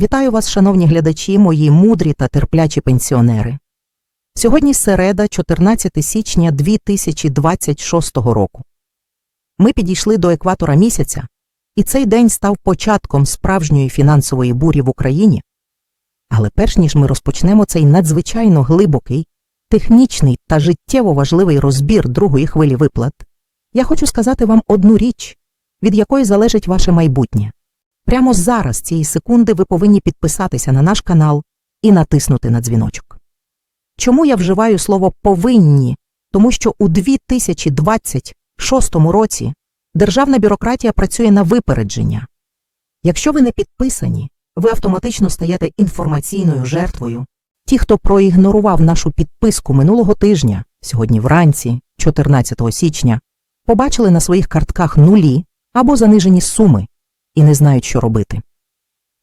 Вітаю вас, шановні глядачі, мої мудрі та терплячі пенсіонери. Сьогодні середа, 14 січня 2026 року. Ми підійшли до екватора місяця, і цей день став початком справжньої фінансової бурі в Україні. Але перш ніж ми розпочнемо цей надзвичайно глибокий, технічний та життєво важливий розбір другої хвилі виплат, я хочу сказати вам одну річ, від якої залежить ваше майбутнє. Прямо зараз, цієї секунди, ви повинні підписатися на наш канал і натиснути на дзвіночок. Чому я вживаю слово повинні? Тому що у 2026 році державна бюрократія працює на випередження. Якщо ви не підписані, ви автоматично стаєте інформаційною жертвою. Ті, хто проігнорував нашу підписку минулого тижня, сьогодні вранці, 14 січня, побачили на своїх картках нулі або занижені суми і не знають, що робити.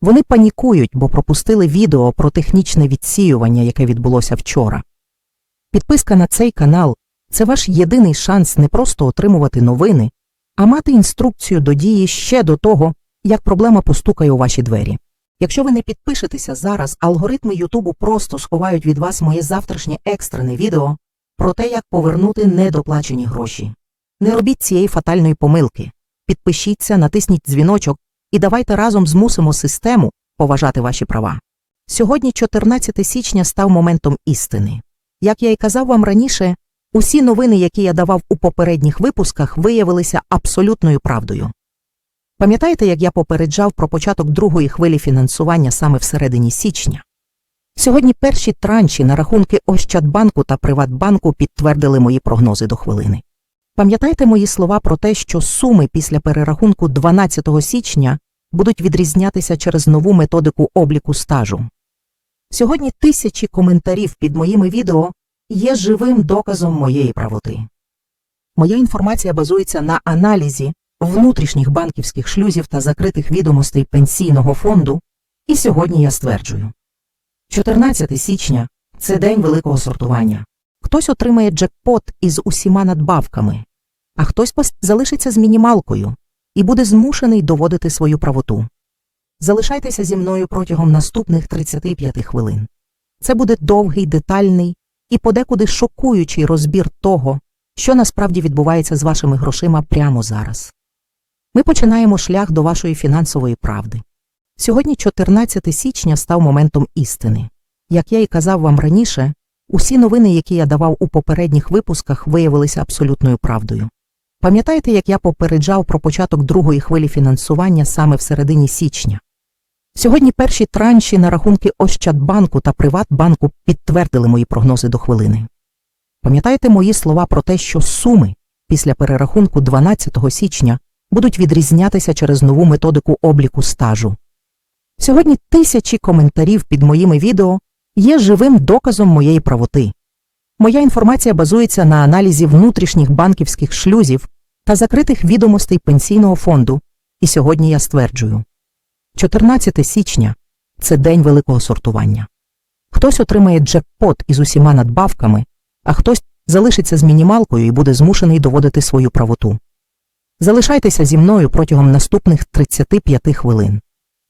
Вони панікують, бо пропустили відео про технічне відсіювання, яке відбулося вчора. Підписка на цей канал це ваш єдиний шанс не просто отримувати новини, а мати інструкцію до дії ще до того, як проблема постукає у ваші двері. Якщо ви не підпишетеся зараз, алгоритми Ютубу просто сховають від вас моє завтрашнє екстрене відео про те, як повернути недоплачені гроші. Не робіть цієї фатальної помилки. Підпишіться, натисніть дзвіночок і давайте разом змусимо систему поважати ваші права. Сьогодні, 14 січня, став моментом істини. Як я й казав вам раніше, усі новини, які я давав у попередніх випусках, виявилися абсолютною правдою. Пам'ятаєте, як я попереджав про початок другої хвилі фінансування саме всередині січня? Сьогодні перші транші на рахунки Ощадбанку та Приватбанку підтвердили мої прогнози до хвилини. Пам'ятайте мої слова про те, що суми після перерахунку 12 січня будуть відрізнятися через нову методику обліку стажу. Сьогодні тисячі коментарів під моїми відео є живим доказом моєї правоти. Моя інформація базується на аналізі внутрішніх банківських шлюзів та закритих відомостей пенсійного фонду, і сьогодні я стверджую 14 січня це день великого сортування. Хтось отримає джекпот із усіма надбавками, а хтось залишиться з мінімалкою і буде змушений доводити свою правоту. Залишайтеся зі мною протягом наступних 35 хвилин. Це буде довгий, детальний і подекуди шокуючий розбір того, що насправді відбувається з вашими грошима прямо зараз. Ми починаємо шлях до вашої фінансової правди. Сьогодні, 14 січня, став моментом істини. Як я і казав вам раніше, усі новини, які я давав у попередніх випусках, виявилися абсолютною правдою. Пам'ятаєте, як я попереджав про початок другої хвилі фінансування саме в середині січня? Сьогодні перші транші на рахунки Ощадбанку та Приватбанку підтвердили мої прогнози до хвилини. Пам'ятаєте мої слова про те, що суми після перерахунку 12 січня будуть відрізнятися через нову методику обліку стажу. Сьогодні тисячі коментарів під моїми відео є живим доказом моєї правоти. Моя інформація базується на аналізі внутрішніх банківських шлюзів та закритих відомостей пенсійного фонду, і сьогодні я стверджую 14 січня це день великого сортування. Хтось отримає джекпот із усіма надбавками, а хтось залишиться з мінімалкою і буде змушений доводити свою правоту. Залишайтеся зі мною протягом наступних 35 хвилин.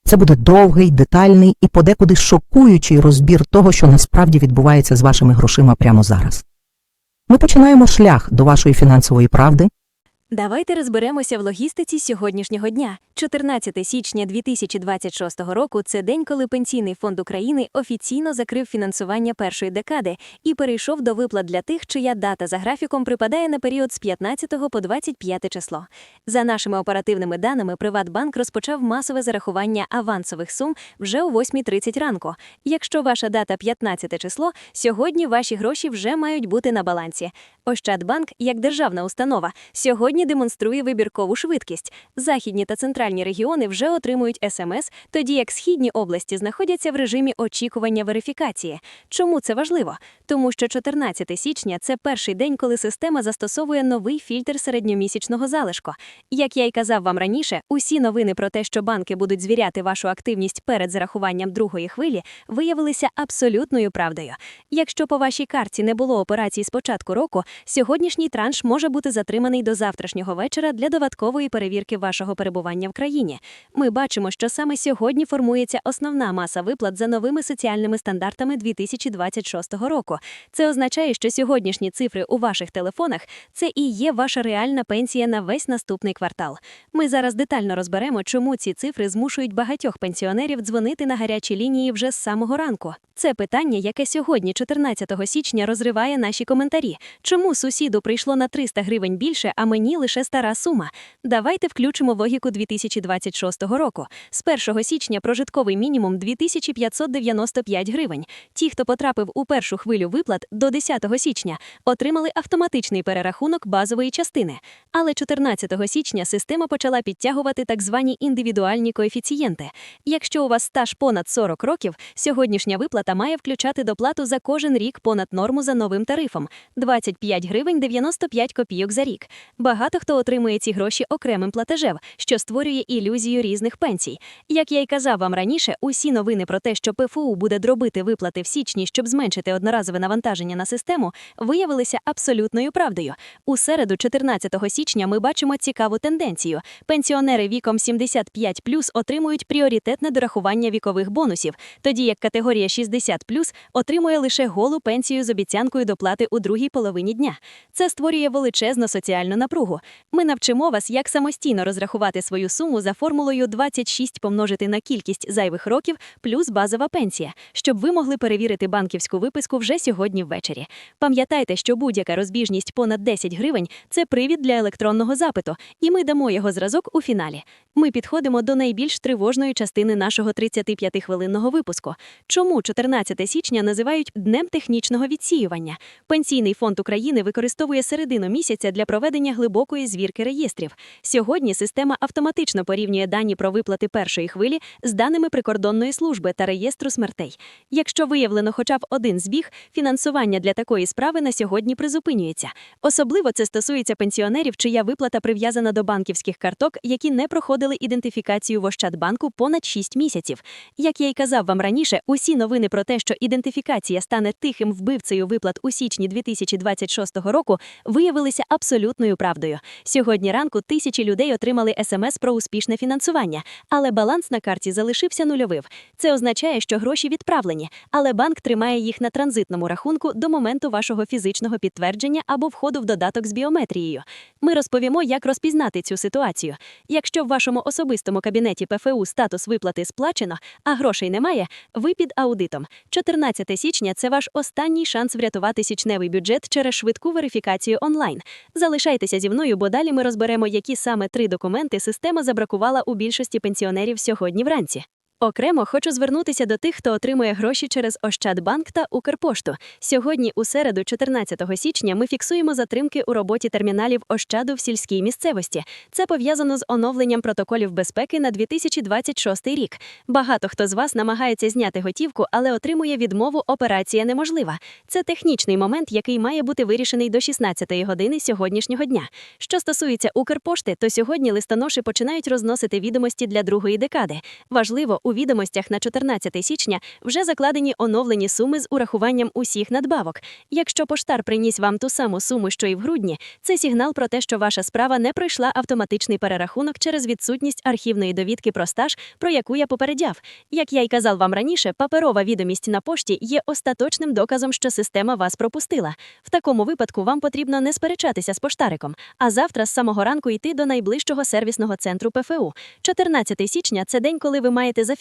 Це буде довгий, детальний і подекуди шокуючий розбір того, що насправді відбувається з вашими грошима прямо зараз. Ми починаємо шлях до вашої фінансової правди. Давайте розберемося в логістиці сьогоднішнього дня. 14 січня 2026 року це день, коли Пенсійний фонд України офіційно закрив фінансування першої декади і перейшов до виплат для тих, чия дата за графіком припадає на період з 15 по 25 число. За нашими оперативними даними, Приватбанк розпочав масове зарахування авансових сум вже о 8.30 ранку. Якщо ваша дата 15 число, сьогодні ваші гроші вже мають бути на балансі. Ощадбанк, як державна установа, сьогодні демонструє вибіркову швидкість. Західні та центральні регіони вже отримують СМС, тоді як східні області знаходяться в режимі очікування верифікації. Чому це важливо? Тому що 14 січня це перший день, коли система застосовує новий фільтр середньомісячного залишку. Як я й казав вам раніше, усі новини про те, що банки будуть звіряти вашу активність перед зарахуванням другої хвилі, виявилися абсолютною правдою. Якщо по вашій карті не було операцій з початку року, сьогоднішній транш може бути затриманий до завтрашнього вечора для додаткової перевірки вашого перебування в країні. Ми бачимо, що саме сьогодні формується основна маса виплат за новими соціальними стандартами 2026 року. Це означає, що сьогоднішні цифри у ваших телефонах це і є ваша реальна пенсія на весь наступний квартал. Ми зараз детально розберемо, чому ці цифри змушують багатьох пенсіонерів дзвонити на гарячі лінії вже з самого ранку. Це питання, яке сьогодні, 14 січня, розриває наші коментарі. Чому сусіду прийшло на 300 гривень більше, а мені лише стара сума? Давайте включимо логіку 2026 року. З 1 січня прожитковий мінімум 2595 гривень. Ті, хто потрапив у першу хвилю виплат до 10 січня, отримали автоматичний перерахунок базової частини. Але 14 січня система почала підтягувати так звані індивідуальні коефіцієнти. Якщо у вас стаж понад 40 років, сьогоднішня виплата має включати доплату за кожен рік понад норму за новим тарифом 25 гривень 95 копійок за рік. Багато хто отримує ці гроші окремим платежем, що створює ілюзію різних пенсій. Як я й казав вам раніше, усі новини про те, що ПФУ буде дробити виплати в січні, щоб зменшити одноразове навантаження на систему, виявилися абсолютною правдою. У середу, 14 січня, ми бачимо цікаву тенденцію. Пенсіонери віком 75 отримують пріоритетне дорахування вікових бонусів, тоді як категорія 60 отримує лише голу пенсію з обіцянкою доплати у другій половині дня. Це створює величезну соціальну напругу. Ми навчимо вас, як самостійно розрахувати свою суму за формулою 26 помножити на кількість зайвих років плюс базова пенсія, щоб ви могли перевірити банківську виписку вже сьогодні ввечері. Пам'ятайте, що будь-яка розбіжність понад 10 гривень це привід для електронного запиту, і ми дамо його зразок у фіналі. Ми підходимо до найбільш тривожної частини нашого 35-хвилинного випуску. Чому 14 січня називають днем технічного відсіювання? Пенсійний фонд України використовує середину місяця для проведення глибокої звірки реєстрів. Сьогодні система автоматично порівнює дані про виплати першої хвилі з даними прикордонної служби та реєстру смертей. Якщо виявлено хоча б один збіг, фінансування для такої справи на сьогодні призупинюється. Особливо це стосується пенсіонерів, чия виплата прив'язана до банківських карток, які не проходили ідентифікацію в Ощадбанку понад 6 місяців. Як я й казав вам раніше, усі новини про те, що ідентифікація стане тихим вбивцею виплат у січні 2026 року, виявилися абсолютною правдою. Сьогодні ранку тисячі людей отримали смс про успішне фінансування, але баланс на карті залишився нульовим. Це означає, що гроші відправлені, але банк тримає їх на транзитному рахунку до моменту вашого фізичного підтвердження або входу в додаток з біометрією. Ми розповімо, як розпізнати цю ситуацію. Якщо в вашому особистому кабінеті ПФУ статус виплати сплачено, а грошей немає, ви під аудитом. 14 січня це ваш останній шанс врятувати січневий бюджет через швидку верифікацію онлайн. Залишайтеся зі мною, бо далі ми розберемо, які саме три документи система забракувала у більшості пенсіонерів сьогодні вранці. Окремо хочу звернутися до тих, хто отримує гроші через Ощадбанк та Укрпошту. Сьогодні, у середу, 14 січня, ми фіксуємо затримки у роботі терміналів Ощаду в сільській місцевості. Це пов'язано з оновленням протоколів безпеки на 2026 рік. Багато хто з вас намагається зняти готівку, але отримує відмову операція неможлива. Це технічний момент, який має бути вирішений до 16 години сьогоднішнього дня. Що стосується Укрпошти, то сьогодні листоноші починають розносити відомості для другої декади. Важливо, у відомостях на 14 січня вже закладені оновлені суми з урахуванням усіх надбавок. Якщо поштар приніс вам ту саму суму, що і в грудні, це сигнал про те, що ваша справа не пройшла автоматичний перерахунок через відсутність архівної довідки про стаж, про яку я попередяв. Як я й казав вам раніше, паперова відомість на пошті є остаточним доказом, що система вас пропустила. В такому випадку вам потрібно не сперечатися з поштариком, а завтра з самого ранку йти до найближчого сервісного центру ПФУ. 14 січня це день, коли ви маєте зафіксувати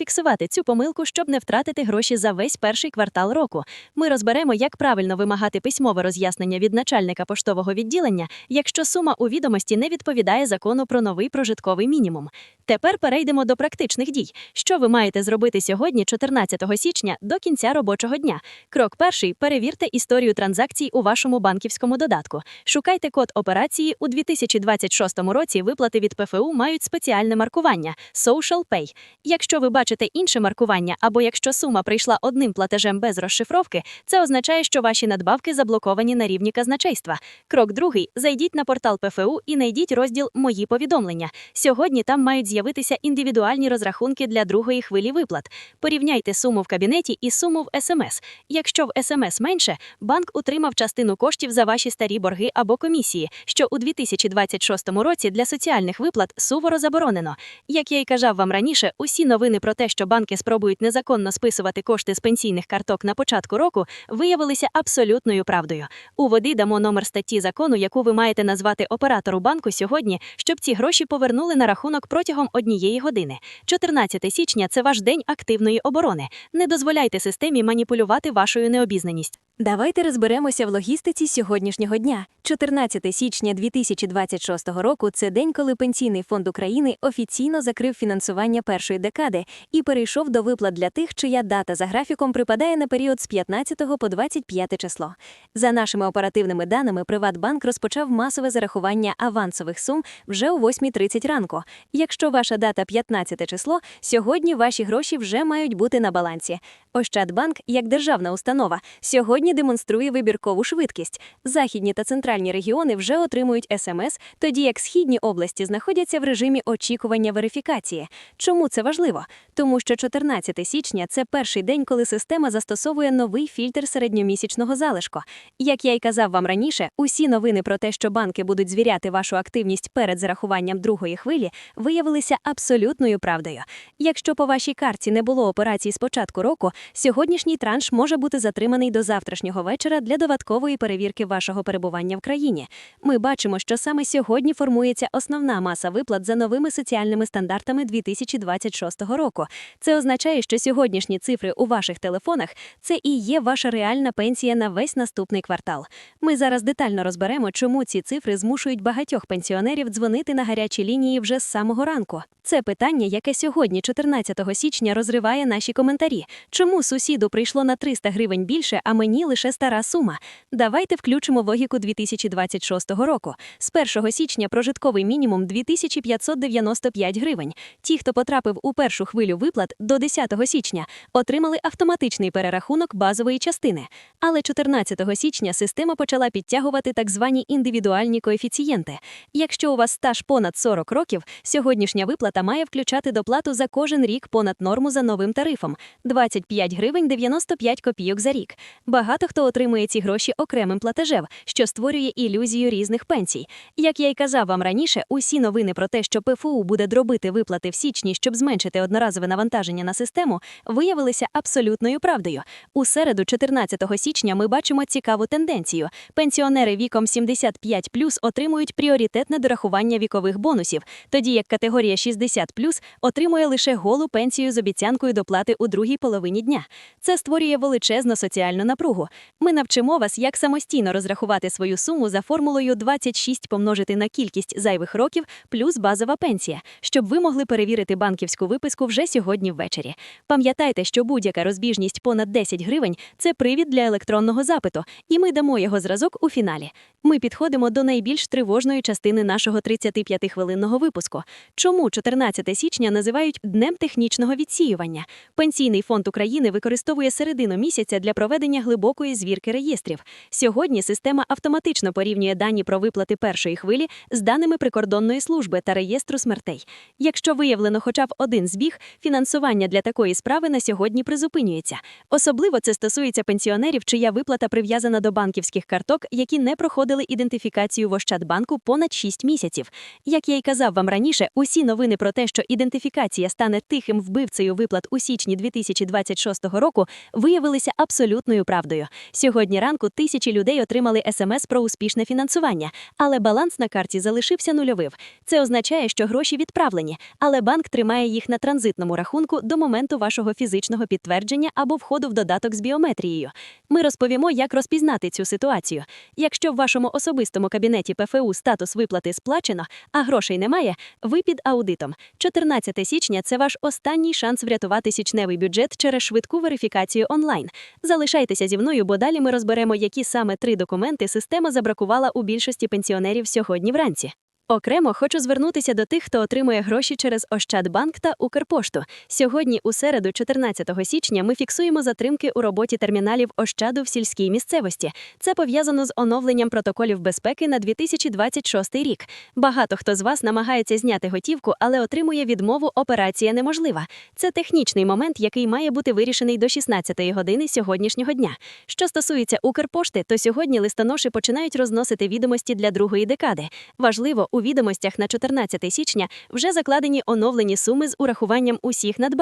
цю помилку, щоб не втратити гроші за весь перший квартал року. Ми розберемо, як правильно вимагати письмове роз'яснення від начальника поштового відділення, якщо сума у відомості не відповідає закону про новий прожитковий мінімум. Тепер перейдемо до практичних дій. Що ви маєте зробити сьогодні, 14 січня, до кінця робочого дня? Крок перший перевірте історію транзакцій у вашому банківському додатку. Шукайте код операції у 2026 році. Виплати від ПФУ мають спеціальне маркування Social Pay. Якщо ви бачите бачите інше маркування, або якщо сума прийшла одним платежем без розшифровки, це означає, що ваші надбавки заблоковані на рівні казначейства. Крок другий: зайдіть на портал ПФУ і знайдіть розділ Мої повідомлення. Сьогодні там мають з'явитися індивідуальні розрахунки для другої хвилі виплат. Порівняйте суму в кабінеті і суму в СМС. Якщо в СМС менше, банк утримав частину коштів за ваші старі борги або комісії, що у 2026 році для соціальних виплат суворо заборонено. Як я й казав вам раніше, усі новини про те, що банки спробують незаконно списувати кошти з пенсійних карток на початку року, виявилися абсолютною правдою. У води дамо номер статті закону, яку ви маєте назвати оператору банку сьогодні, щоб ці гроші повернули на рахунок протягом однієї години. 14 січня це ваш день активної оборони. Не дозволяйте системі маніпулювати вашою необізнаністю. Давайте розберемося в логістиці сьогоднішнього дня. 14 січня 2026 року це день, коли Пенсійний фонд України офіційно закрив фінансування першої декади і перейшов до виплат для тих, чия дата за графіком припадає на період з 15 по 25 число. За нашими оперативними даними, Приватбанк розпочав масове зарахування авансових сум вже о 8.30 ранку. Якщо ваша дата 15 число, сьогодні ваші гроші вже мають бути на балансі. Ощадбанк, як державна установа, сьогодні демонструє вибіркову швидкість. Західні та центральні регіони вже отримують СМС, тоді як східні області знаходяться в режимі очікування верифікації. Чому це важливо? Тому що 14 січня це перший день, коли система застосовує новий фільтр середньомісячного залишку. Як я й казав вам раніше, усі новини про те, що банки будуть звіряти вашу активність перед зарахуванням другої хвилі, виявилися абсолютною правдою. Якщо по вашій карті не було операцій з початку року, сьогоднішній транш може бути затриманий до завтрашнього вечора для додаткової перевірки вашого перебування в країні. Ми бачимо, що саме сьогодні формується основна маса виплат за новими соціальними стандартами 2026 року. Це означає, що сьогоднішні цифри у ваших телефонах це і є ваша реальна пенсія на весь наступний квартал. Ми зараз детально розберемо, чому ці цифри змушують багатьох пенсіонерів дзвонити на гарячі лінії вже з самого ранку. Це питання, яке сьогодні, 14 січня, розриває наші коментарі. Чому сусіду прийшло на 300 гривень більше, а мені лише стара сума? Давайте включимо логіку 2026 року. З 1 січня прожитковий мінімум 2595 гривень. Ті, хто потрапив у першу хвилю виплат до 10 січня, отримали автоматичний перерахунок базової частини. Але 14 січня система почала підтягувати так звані індивідуальні коефіцієнти. Якщо у вас стаж понад 40 років, сьогоднішня виплата має включати доплату за кожен рік понад норму за новим тарифом 25 гривень 95 копійок за рік. Багато хто отримує ці гроші окремим платежем, що створює ілюзію різних пенсій. Як я й казав вам раніше, усі новини про те, що ПФУ буде дробити виплати в січні, щоб зменшити одноразове навантаження на систему, виявилися абсолютною правдою. У середу, 14 січня, ми бачимо цікаву тенденцію. Пенсіонери віком 75 отримують пріоритетне дорахування вікових бонусів, тоді як категорія 60 отримує лише голу пенсію з обіцянкою доплати у другій половині дня. Це створює величезну соціальну напругу. Ми навчимо вас, як самостійно розрахувати свою суму за формулою 26 помножити на кількість зайвих років плюс базова пенсія, щоб ви могли перевірити банківську виписку вже сьогодні ввечері. Пам'ятайте, що будь-яка розбіжність понад 10 гривень це привід для електронного запиту, і ми дамо його зразок у фіналі. Ми підходимо до найбільш тривожної частини нашого 35-хвилинного випуску. Чому 14 січня називають днем технічного відсіювання? Пенсійний фонд України використовує середину місяця для проведення глибокої звірки реєстрів. Сьогодні система автоматично порівнює дані про виплати першої хвилі з даними прикордонної служби та реєстру смертей. Якщо виявлено хоча б один збіг, фінансування для такої справи на сьогодні призупинюється. Особливо це стосується пенсіонерів, чия виплата прив'язана до банківських карток, які не проходили ідентифікацію в Ощадбанку понад 6 місяців. Як я й казав вам раніше, усі новини про те, що ідентифікація стане тихим вбивцею виплат у січні 2026 року, виявилися абсолютною правдою. Сьогодні ранку тисячі людей отримали смс про успішне фінансування, але баланс на карті залишився нульовим. Це означає, що гроші відправлені, але банк тримає їх на транзитному рахунку до моменту вашого фізичного підтвердження або входу в додаток з біометрією. Ми розповімо, як розпізнати цю ситуацію. Якщо в вашому особистому кабінеті ПФУ статус виплати сплачено, а грошей немає, ви під аудитом. 14 січня це ваш останній шанс врятувати січневий бюджет через швидку верифікацію онлайн. Залишайтеся зі мною, бо далі ми розберемо, які саме три документи система забракувала у більшості пенсіонерів сьогодні вранці. Окремо хочу звернутися до тих, хто отримує гроші через Ощадбанк та Укрпошту. Сьогодні, у середу, 14 січня, ми фіксуємо затримки у роботі терміналів Ощаду в сільській місцевості. Це пов'язано з оновленням протоколів безпеки на 2026 рік. Багато хто з вас намагається зняти готівку, але отримує відмову операція неможлива. Це технічний момент, який має бути вирішений до 16 години сьогоднішнього дня. Що стосується Укрпошти, то сьогодні листоноші починають розносити відомості для другої декади. Важливо, у відомостях на 14 січня вже закладені оновлені суми з урахуванням усіх надбав.